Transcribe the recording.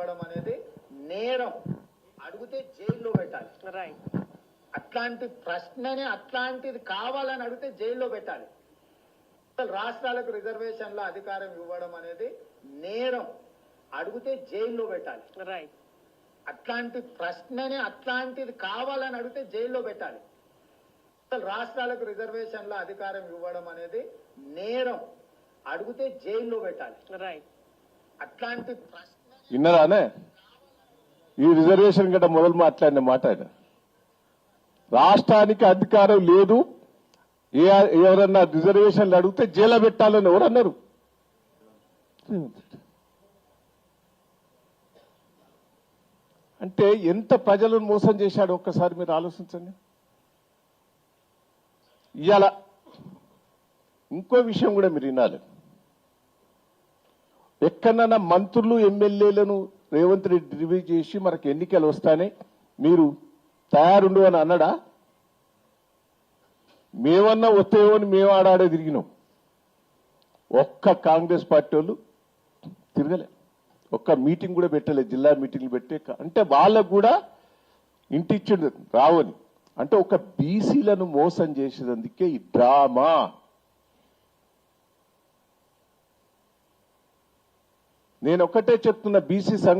ఇవ్వడం అనేది నేరం. అడిగితే జైల్లో పెట్టాలి. రైట్ అట్లాంటి ప్రశ్నని అట్లాంటిది కావాలని అడిగితే జైల్లో పెట్టాలి. అసలు రాష్ట్రాలకు రిజర్వేషన్ల అధికారం ఇవ్వడం అనేది నేరం. అడిగితే జైల్లో పెట్టాలి. రైట్ అట్లాంటి ప్రశ్నని అట్లాంటిది కావాలని అడిగితే జైల్లో పెట్టాలి. అసలు రాష్ట్రాలకు రిజర్వేషన్ల అధికారం ఇవ్వడం అనేది నేరం. అడిగితే జైల్లో పెట్టాలి. రైట్ అట్లాంటి ప్రశ్న విన్నరానే ఈ రిజర్వేషన్ గట్ట మొదలు మాట్లాడిన మాట ఆయన. రాష్ట్రానికి అధికారం లేదు. ఎవరన్నా రిజర్వేషన్లు అడిగితే జైలు పెట్టాలని ఎవరన్నారు అంటే ఎంత ప్రజలను మోసం చేశాడు? ఒక్కసారి మీరు ఆలోచించండి. ఇవాళ ఇంకో విషయం కూడా మీరు వినాలి. ఎక్కడన్నా మంత్రులు ఎమ్మెల్యేలను రేవంత్ రెడ్డి రివ్యూ చేసి మనకు ఎన్నికలు వస్తానే మీరు తయారుండు అని అన్నాడా? మేమన్నా వస్తాయో అని మేము ఆడాడే తిరిగినాం. ఒక్క కాంగ్రెస్ పార్టీ వాళ్ళు తిరగలే. ఒక్క మీటింగ్ కూడా పెట్టలే జిల్లా మీటింగ్లు పెట్టే అంటే వాళ్ళకు కూడా ఇంటిచ్చిండు రావని. అంటే ఒక బీసీలను మోసం చేసేదందుకే ఈ డ్రామా. నేను ఒక్కటే చెప్తున్న బీసీ సంఘ